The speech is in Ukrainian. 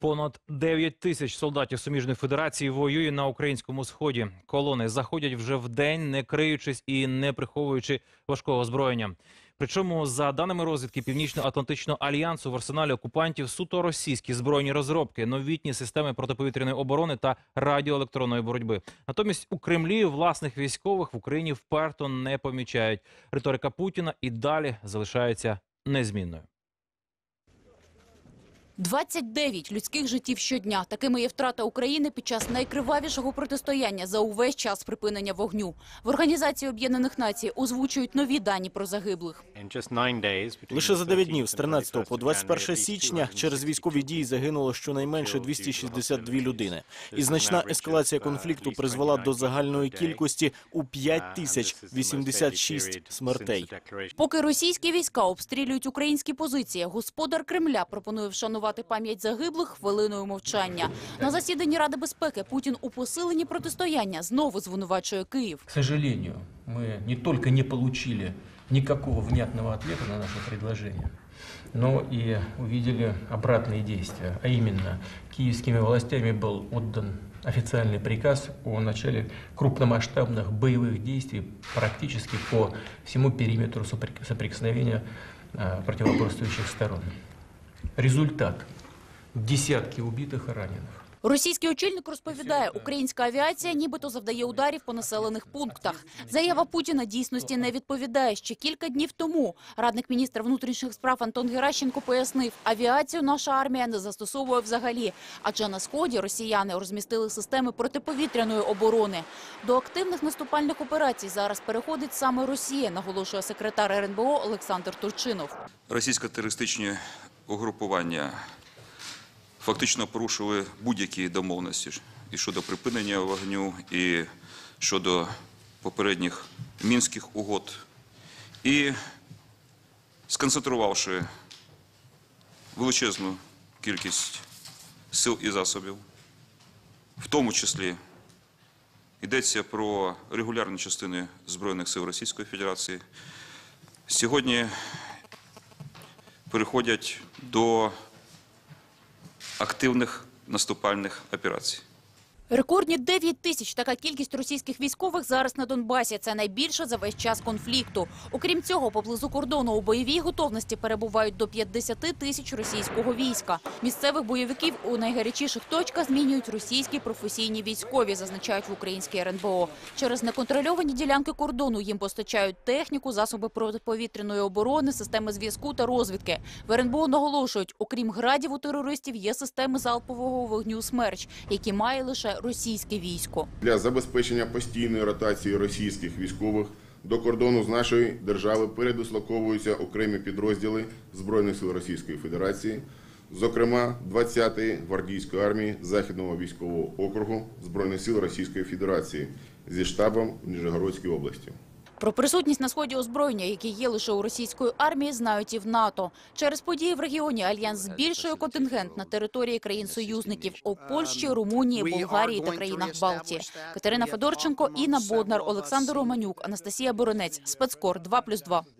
Понад 9 тисяч солдатів суміжної федерації воює на українському сході. Колони заходять вже в день, не криючись і не приховуючи важкого озброєння. Причому, за даними розвідки Північно-Атлантичного альянсу, в арсеналі окупантів суто російські збройні розробки, новітні системи протиповітряної оборони та радіоелектронної боротьби. Натомість у Кремлі власних військових в Україні вперто не помічають. Риторика Путіна і далі залишається незмінною. 29 людських життів щодня. Такими є втрата України під час найкривавішого протистояння за увесь час припинення вогню. В Організації Об'єднаних Націй озвучують нові дані про загиблих. Лише за 9 днів з 13 по 21 січня через військові дії загинуло щонайменше 262 людини. І значна ескалація конфлікту призвела до загальної кількості у 5086 смертей. Поки російські війська обстрілюють українські позиції, господар Кремля пропонує вшанувати пам'ять загиблих хвилиною мовчання. На засіданні Ради безпеки Путін у посиленні протистояння знову звинувачує Київ. К сожалению, мы не только не получили никакого внятного ответа на наше предложение, но и увидели обратные действия. А именно, киевскими властями был отдан официальный приказ о начале крупномасштабных боевых действий практически по всему периметру соприк- соприкосновения а, противоборствующих сторон. Результат – десятки убитых и раненых. Російський очільник розповідає, українська авіація нібито завдає ударів по населених пунктах. Заява Путіна дійсності не відповідає. Ще кілька днів тому радник міністра внутрішніх справ Антон Геращенко пояснив, авіацію наша армія не застосовує взагалі, адже на сході росіяни розмістили системи протиповітряної оборони. До активних наступальних операцій зараз переходить саме Росія, наголошує секретар РНБО Олександр Турчинов. Російсько-терористичні угрупування фактично порушили будь-які домовленості і щодо припинення вогню, і щодо попередніх мінських угод. І сконцентрувавши величезну кількість сил і засобів, в тому числі йдеться про регулярні частини Збройних сил Російської Федерації, сьогодні переходять до активних наступальних операцій. Рекордні 9 тисяч. Така кількість російських військових зараз на Донбасі. Це найбільше за весь час конфлікту. Окрім цього, поблизу кордону у бойовій готовності перебувають до 50 тисяч російського війська. Місцевих бойовиків у найгарячіших точках змінюють російські професійні військові, зазначають в українській РНБО. Через неконтрольовані ділянки кордону їм постачають техніку, засоби протиповітряної оборони, системи зв'язку та розвідки. В РНБО наголошують, окрім градів у терористів, є системи залпового вогню «Смерч», які має лише російське військо. для забезпечення постійної ротації російських військових до кордону з нашої держави передислоковуються окремі підрозділи Збройних сил Російської Федерації, зокрема 20-ї гвардійської армії Західного військового округу Збройних сил Російської Федерації зі штабом в Нижегородській області. Про присутність на сході озброєння, які є лише у російської армії, знають і в НАТО. Через події в регіоні альянс збільшує контингент на території країн-союзників у Польщі, Румунії, Болгарії та країнах Балтії. Катерина Федорченко, Інна Боднар, Олександр Романюк, Анастасія Боронець. Спецкор 2+,2.